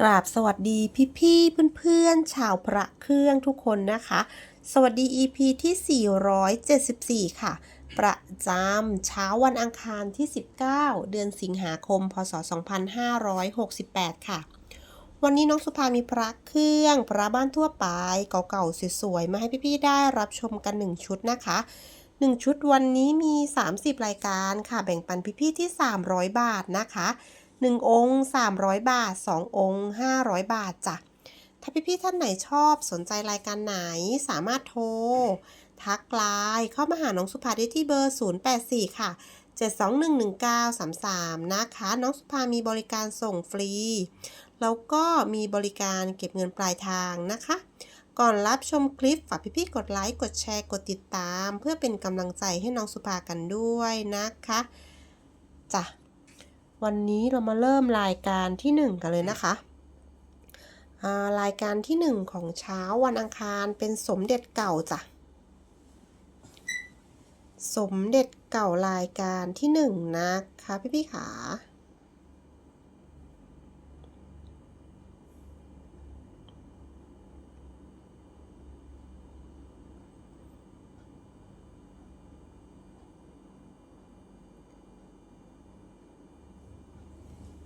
กราบสวัสดีพี่ๆเพื่อนๆ ชาวพระเครื่องทุกคนนะคะ สวัสดี EP ที่ 474 ค่ะ ประจำเช้าวันอังคารที่ 19 เดือนสิงหาคม พศ 2568 ค่ะ วันนี้น้องสุภามีพระเครื่อง พระบ้านทั่วไป เก่าๆ สวยๆ มาให้พี่ๆ ได้รับชมกัน 1 ชุดนะคะ1ชุดวันนี้มี 30 รายการค่ะ แบ่งปันพี่ๆที่ 300 บาทนะคะ 1 องค์ 300 บาท 2 องค์ 500 บาทจ้ะ ถ้าพี่ๆท่านไหนชอบสนใจรายการไหนสามารถโทร ทักไลน์เข้ามาหาน้องสุภาได้ที่เบอร์ 084 ค่ะ 7211933 นะคะ น้องสุภามีบริการส่งฟรี แล้วก็มีบริการเก็บเงินปลายทางนะคะ ก่อนรับชมคลิปฝากพี่ๆกดไลค์กดแชร์กดติดตาม เพื่อเป็นกำลังใจให้น้องสุภากันด้วยนะคะจ้ะ วันนี้เรามาเริ่มรายการที่ 1 กันเลยนะคะารายการที่ 1 ของเช้าวันอังคารเป็นสมเด็จเก่าจ้ะ สมเด็จเก่ารายการที่ 1 นะคะพี่พี่ขา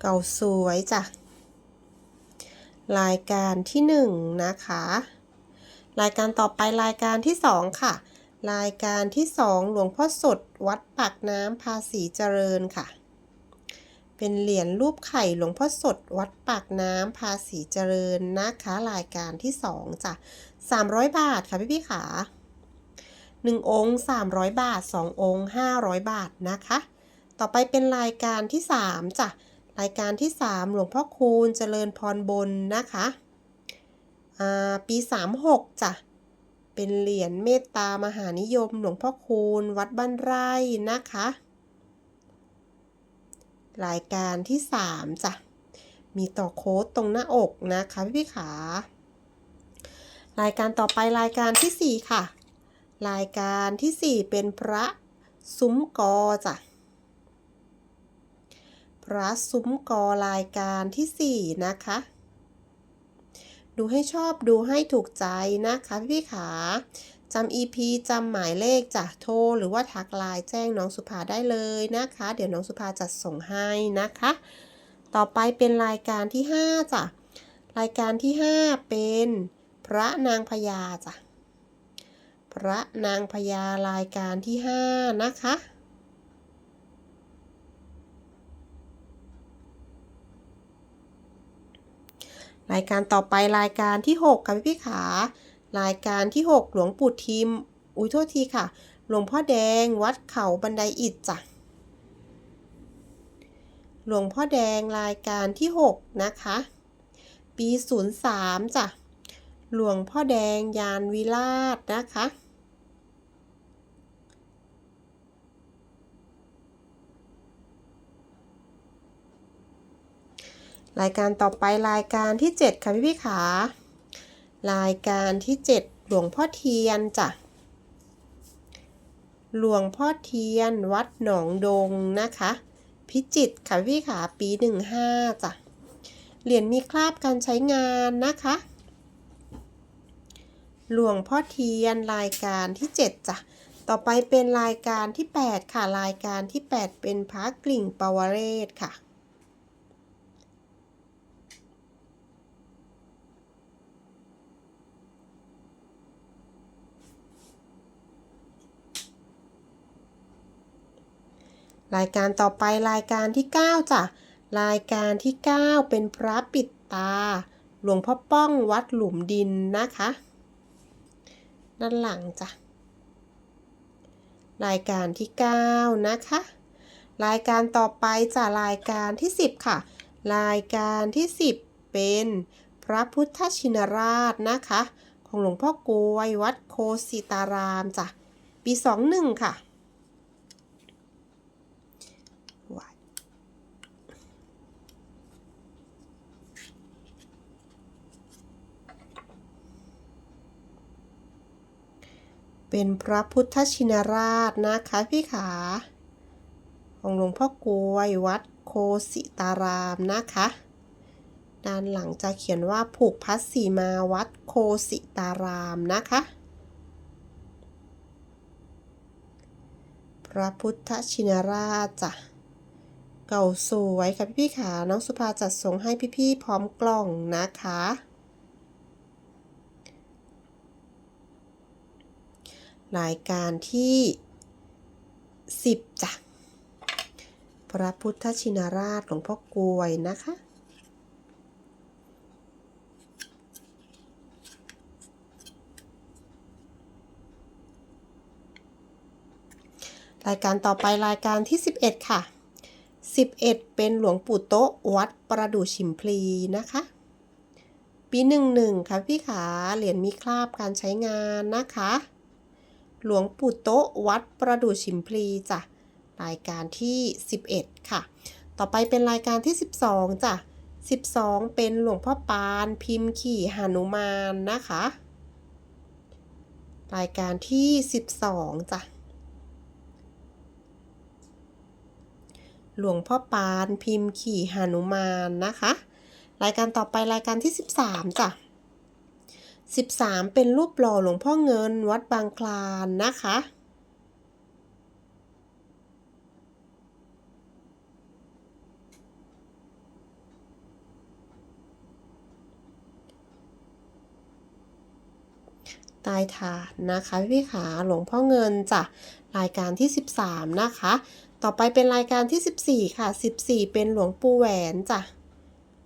เก่าสวยจ้ะ รายการที่หนึ่งนะคะ รายการต่อไปรายการที่สองค่ะ รายการที่สองหลวงพ่อสดวัดปากน้ำภาษีเจริญค่ะ เป็นเหรียญรูปไข่หลวงพ่อสดวัดปากน้ำภาษีเจริญนะคะ รายการที่สองจ้ะ300บาทค่ะพี่พี่ขาหนึ่งองค์300บาทสององค์500บาทนะคะ ต่อไปเป็นรายการที่สามจ้ะ รายการที่ 3 หลวงพ่อคูณเจริญพรบนนะคะอ่าปี 36จ้ะเป็นเหรียญเมตตามหานิยมหลวงพ่อคูณวัดบ้านไร่นะคะ รายการที่ 3จ้ะมีต่อโค้ดตรงหน้าอกนะคะพี่พี่ขารายการต่อไปรายการทีสี่4 ค่ะ รายการทีสี่ 4 เป็นพระซุ้มกอจ้ะ ระซุ้มกอรายการที่ 4 นะคะ ดูให้ชอบดูให้ถูกใจนะคะพี่ๆขาจำ EP จำหมายเลขจากโทรหรือว่าทักไลน์แจ้งน้องสุภาได้เลยนะคะ เดี๋ยวน้องสุภาจัดส่งให้นะคะ ต่อไปเป็นรายการที่ 5จ้ะรายการที่ 5 เป็นพระนางพญาจ้ะพระนางพญารายการที่ 5 นะคะ รายการต่อไปรายการที่ 6ค่ะพี่พี่ขารายการที่ 6 หลวงปู่ทิม อุ้ยโทษทีค่ะ หลวงพ่อแดงวัดเขาบันไดอิฐจ้ะหลวงพ่อแดงรายการที่ 6 นะคะ ปี 03จ้ะหลวงพ่อแดงยานวิราชนะคะ รายการต่อไปรายการที่ 7 ค่ะพี่พี่ขารายการที่ 7 หลวงพ่อเทียนจ้ะหลวงพ่อเทียนวัดหนองดงนะคะ พิจิตค่ะพี่ขาปี 15จ้ะเหรียญมีคราบการใช้งานนะคะ หลวงพ่อเทียนรายการที่ 7จ้ะต่อไปเป็นรายการที่ 8 ค่ะ รายการที่ 8 เป็นพระกลิ่งปวเรศค่ะ รายการต่อไปรายการที่ 9จ้ะรายการที่ 9 เป็นพระปิดตา หลวงพ่อป้องวัดหลุมดินนะคะ ด้านหลังจ้ะรายการที่ 9 นะคะ รายการต่อไปจะรายการที่ 10 ค่ะ รายการที่ 10 เป็นพระพุทธชินราชนะคะ ของหลวงพ่อกวยวัดโคสิตารามจ้ะปี 21 ค่ะ เป็นพระพุทธชินราชนะคะพี่ขา ของหลวงพ่อกวยวัดโคสิตารามนะคะ ด้านหลังจะเขียนว่าผูกพัดสีมาวัดโคสิตารามนะคะ พระพุทธชินราชจ้ะเก่าสวยค่ะพี่ๆขาน้องสุภาจัดส่งให้พี่ๆพร้อมกล่องนะคะ รายการที่ 10จ้ะพระพุทธชินราชหลวงพ่อกลวยนะคะ รายการต่อไปรายการที่ 11 ค่ะ 11 เป็นหลวงปู่โต๊ะวัดประดู่ฉิมพลีนะคะ ปี 11 ค่ะพี่ขาเหรียญมีคราบการใช้งานนะคะ หลวงปู่โต๊ะวัดประดู่ฉิมพลีจ้ะรายการที่ 11 ค่ะ ต่อไปเป็นรายการที่ 12จ้ะ12 เป็นหลวงพ่อปานพิมพ์ขี่หนุมานนะคะ รายการที่ 12จ้ะหลวงพ่อปานพิมพ์ขี่หนุมานนะคะ รายการต่อไปรายการที่ 13จ้ะ 13 เป็นรูปหล่อหลวงพ่อเงินวัดบางคลานนะคะใต้ฐานนะคะพี่ขาหลวงพ่อเงินจ้ะรายการที่ 13 นะคะ ต่อไปเป็นรายการที่ 14 ค่ะ 14 เป็นหลวงปู่แหวนจ้ะ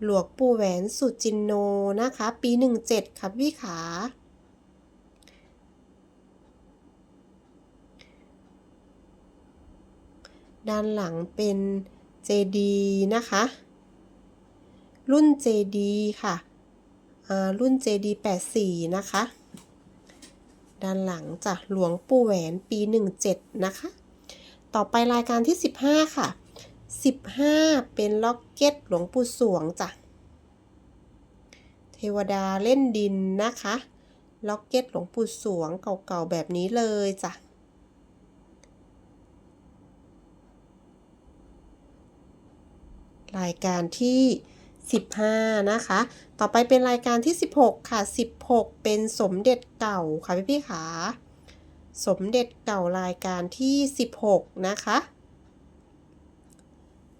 หลวงปู่แหวนสุจินโนนะคะ ปี 17ค่ะพี่ขาด้านหลังเป็นเจดีนะคะ รุ่นเจดีค่ะรุ่นเจดี84 นะคะ ด้านหลังจ้ะหลวงปู่แหวนปี 17 นะคะ ต่อไปรายการที่ 15 ค่ะ 15 เป็นล็อกเก็ตหลวงปู่สวงจ้ะ เทวดาเล่นดินนะคะ ล็อกเก็ตหลวงปู่สวงเก่าๆแบบนี้เลยจ้ะ รายการที่ 15 นะคะ ต่อไปเป็นรายการที่ 16 ค่ะ 16 เป็นสมเด็จเก่าค่ะพี่พี่ๆขา สมเด็จเก่ารายการที่ 16 นะคะ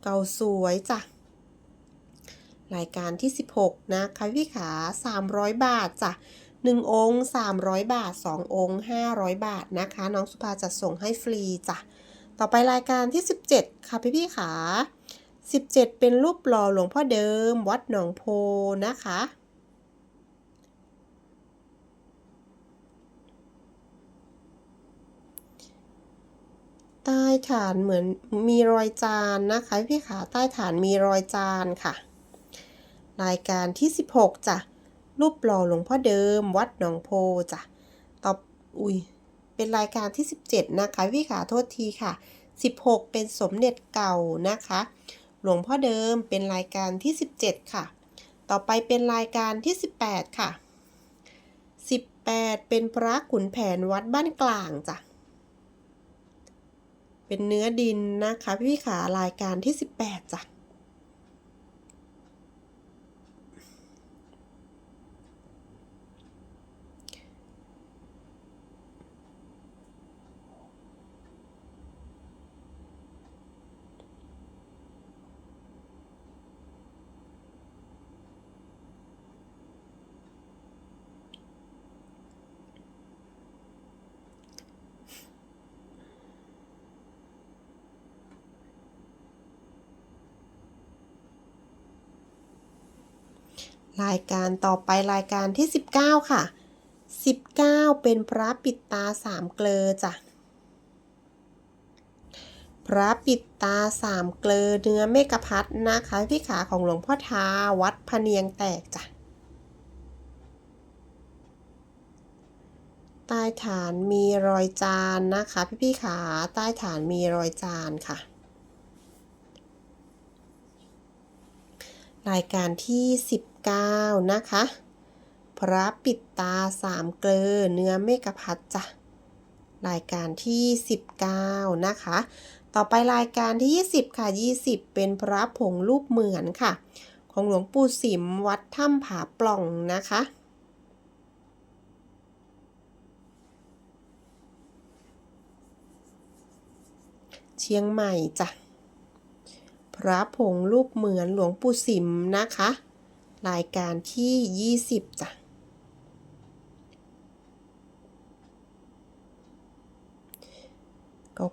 เก่าสวยจ้ะ รายการที่ 16 นะคะพี่ขา 300 บาทจ้ะ1องค์ 300 บาท 2 องค์ 500 บาทนะคะ น้องสุภาจัดส่งให้ฟรีจ้ะ ต่อไปรายการที่ 17 ค่ะพี่พี่ขา 17 เป็นรูปหล่อหลวงพ่อเดิม วัดหนองโพนะคะ ใต้ฐานเหมือนมีรอยจานนะคะพี่ขาใต้ฐานมีรอยจานค่ะ รายการที่ 16จ้ะรูปหล่อหลวงพ่อเดิม วัดหนองโพจ้ะต่ออุ้ยเป็นรายการที่ 17 นะคะพี่ขาโทษทีค่ะ 16 เป็นสมเด็จเก่านะคะ หลวงพ่อเดิมเป็นรายการที่ 17 ค่ะ ต่อไปเป็นรายการที่ 18 ค่ะ 18 เป็นพระขุนแผนวัดบ้านกลางจ้ะ เป็นเนื้อดินนะคะ พี่ขา รายการที่ 18จ้ะ รายการต่อไปรายการที่ 19 ค่ะ 19 เป็นพระปิดตาสามเกลอจ้ะ พระปิดตาสามเกลอเนื้อเมกพัดนะคะพี่ขาของหลวงพ่อทาวัดพะเนียงแตกจ้ะ ใต้ฐานมีรอยจานนะคะ พี่พี่ขาใต้ฐานมีรอยจานค่ะ รายการที่ 19 นะคะ พระปิดตาสามเกลอเนื้อเมกะพัดจ้ะรายการที่ 19 นะคะ ต่อไปรายการที่ 20 ค่ะ 20 เป็นพระผงรูปเหมือนค่ะ ของหลวงปู่สิมวัดถ้ำผาปล่องนะคะ เชียงใหม่จ้ะ ระผงรูปเหมือนหลวงปู่สิมนะคะ รายการที่ 20จ้ะ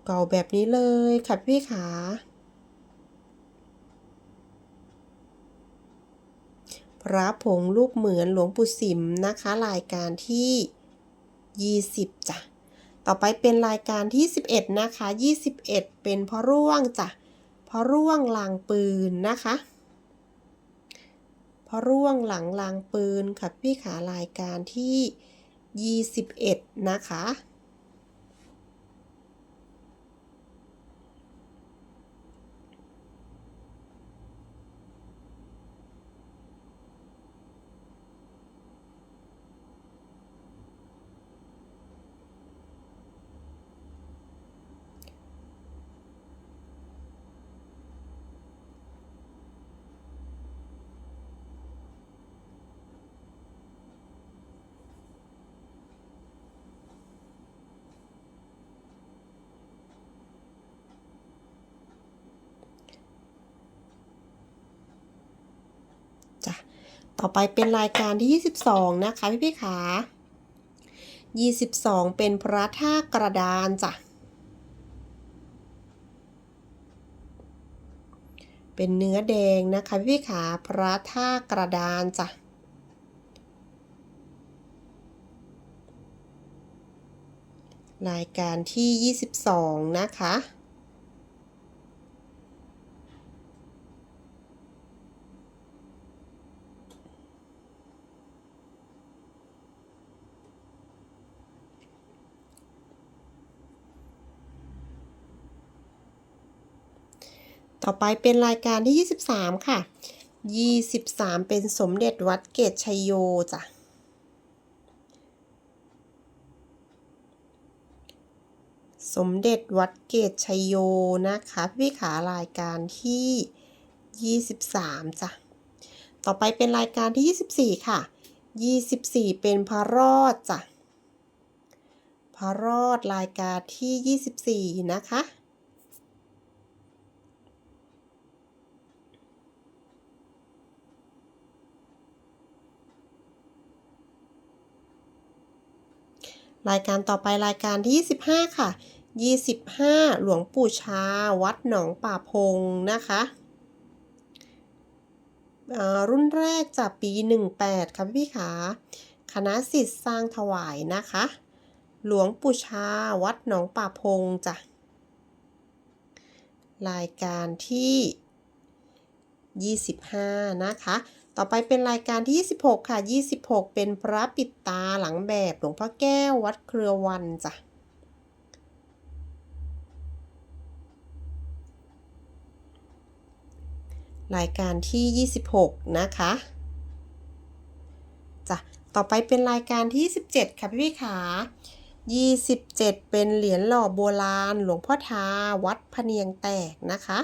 เก่าๆแบบนี้เลยค่ะพี่ขาพระผงรูปเหมือนหลวงปู่สิมนะคะ รายการที่ 20จ้ะ ต่อไปเป็นรายการที่ 11 นะคะ 21 เป็นพระร่วงจ้ะ พอร่วงลางปืนนะคะพอร่วงหลังลางปืนค่ะพี่ขารายการที่ 21 นะคะ ต่อไปเป็นรายการที่ 22 นะคะพี่พี่ขา22 เป็นพระท่ากระดานจ้ะ เป็นเนื้อแดงนะคะพี่พี่ขาพระท่ากระดานจ้ะรายการที่ 22 นะคะ ต่อไปเป็นรายการที่ 23 ค่ะ 23 เป็นสมเด็จวัดเกตชัยโยจ้ะสมเด็จวัดเกตชัยโยนะคะพี่ขารายการที่ 23จ้ะต่อไปเป็นรายการที่ 24 ค่ะ 24 เป็นพระรอดจ้ะพระรอดรายการที่ 24 นะคะ รายการต่อไปรายการที่ 25 ค่ะ 25 หลวงปู่ชา วัดหนองป่าพงนะคะอ่อรุ่นแรกจากปี 18 ค่ะพี่ขาคณะสิทธิ์สร้างถวายนะคะ หลวงปู่ชา วัดหนองป่าพงจ้ะ รายการที่ 25 นะคะ ต่อไปเป็นรายการที่ 26 ค่ะ 26 เป็นพระปิดตาหลังแบบหลวงพ่อแก้ววัดเครือวันจ้ะรายการที่ 26 นะคะจ้ะต่อไปเป็นรายการที่ 17 ค่ะพี่ขา27 เป็นเหรียญหล่อโบราณ หลวงพ่อทาวัดพะเนียงแตกนะคะ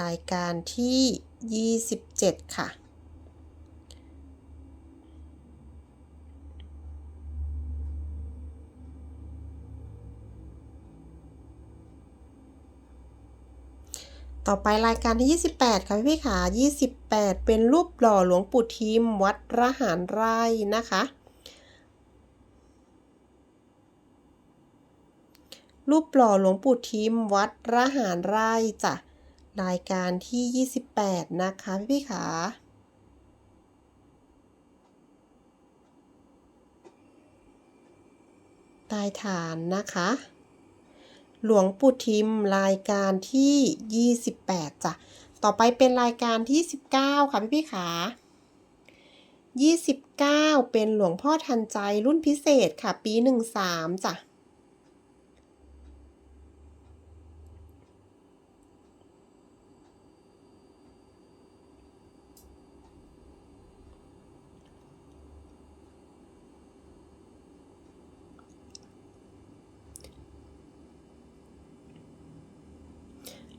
รายการที่ 27 ค่ะ ต่อไปรายการที่ 28 ค่ะพี่ขา28 เป็นรูปหล่อหลวงปู่ทิม วัดระหารไร่นะคะรูปหล่อหลวงปู่ทิมวัดระหารไร่จ้ะ รายการที่ 28 นะคะพี่พี่ขาใต้ฐานนะคะ หลวงปู่ทิมรายการที่ 28จ้ะ ต่อไปเป็นรายการที่ 19 ค่ะพี่พี่ขา29 เป็นหลวงพ่อทันใจรุ่นพิเศษค่ะ ปี 13จ้ะ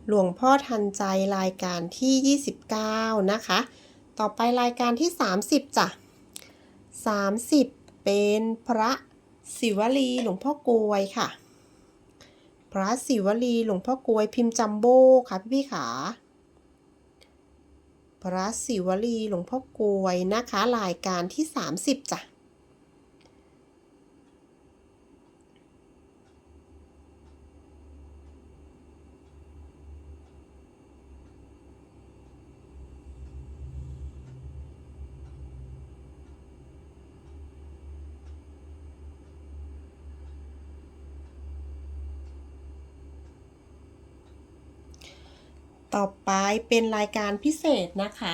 หลวงพ่อทันใจรายการที่ 29 นะคะ ต่อไปรายการที่ 30จ้ะ30 เป็นพระศิวลีหลวงพ่อกลวยค่ะ พระศิวลีหลวงพ่อกลวยพิมพ์จัมโบ้ค่ะพี่พี่ๆขาพระศิวลีหลวงพ่อกลวยนะคะ รายการที่ 30จ้ะ ต่อไปเป็นรายการพิเศษนะคะ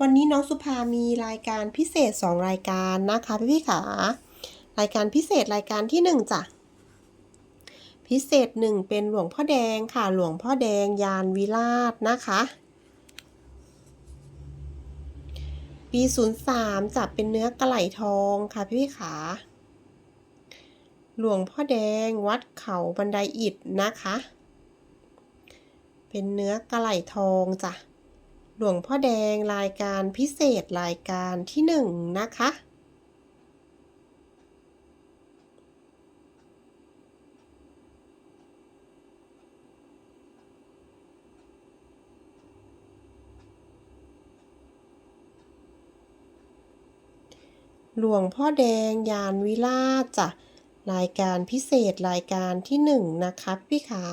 วันนี้น้องสุภามีรายการพิเศษ 2 รายการนะคะพี่พี่ๆขารายการพิเศษรายการที่ 1จ้ะพิเศษ 1 เป็นหลวงพ่อแดงค่ะหลวงพ่อแดงยานวิราชนะคะปี03จะเป็นเนื้อกระไหลทองค่ะพี่พี่ๆขาหลวงพ่อแดงวัดเขาบันไดอิฐนะคะ เป็นเนื้อกระไหลทองจ้ะ หลวงพ่อแดงรายการพิเศษรายการที่หนึ่งนะคะ หลวงพ่อแดงยานวิราชจ้ะ รายการพิเศษรายการที่หนึ่งนะคะพี่ขา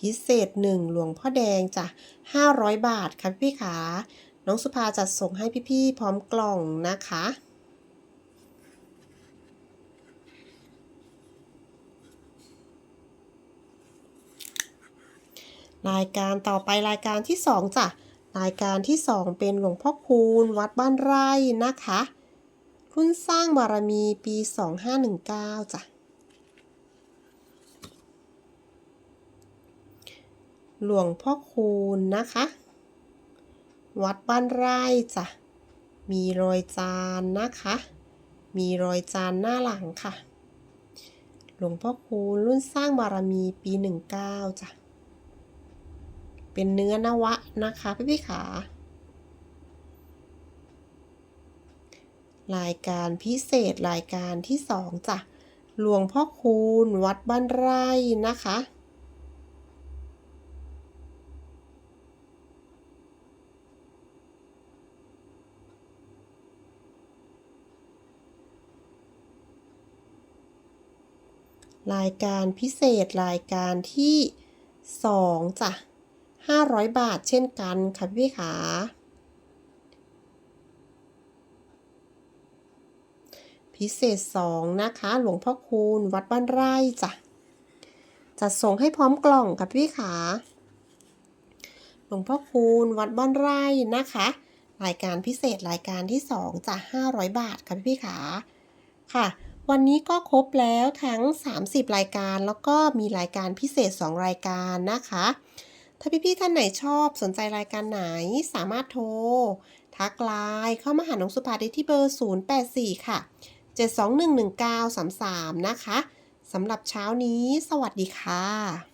พิเศษหนึ่งหลวงพ่อแดงจ้ะ500 บาทค่ะพี่ขา น้องสุภาจัดส่งให้พี่ๆพร้อมกล่องนะคะรายการต่อไปรายการที่สองจ้ะรายการที่สองเป็นหลวงพ่อคูณ วัดบ้านไร่นะคะ รุ่นสร้างบารมีปี 2519จ้ะ หลวงพ่อคูณนะคะ วัดบ้านไร่จ้ะ มีรอยจานนะคะ มีรอยจานหน้าหลังค่ะ หลวงพ่อคูณรุ่นสร้างบารมีปี19จ้ะ เป็นเนื้อนวะนะคะพี่พี่ขารายการพิเศษรายการที่สองจ้ะ หลวงพ่อคูณวัดบ้านไร่นะคะ รายการพิเศษรายการที่สองจ้ะ500 บาทเช่นกันค่ะพี่ขาพิเศษ 2 นะคะ หลวงพ่อคูณวัดบ้านไร่จ้ะจัดส่งให้พร้อมกล่องค่ะพี่ขาหลวงพ่อคูณวัดบ้านไร่นะคะ รายการพิเศษรายการที่ 2จ้ะ500 บาทค่ะพี่ขาค่ะ วันนี้ก็ครบแล้วทั้ง 30 รายการ แล้วก็มีรายการพิเศษ 2 รายการนะคะ ถ้าพี่ๆท่านไหนชอบสนใจรายการไหนสามารถโทร ทักไลน์เข้ามาหาน้องสุภาได้ที่เบอร์ 084 ค่ะ 7211933 นะคะสำหรับเช้านี้ สวัสดีค่ะ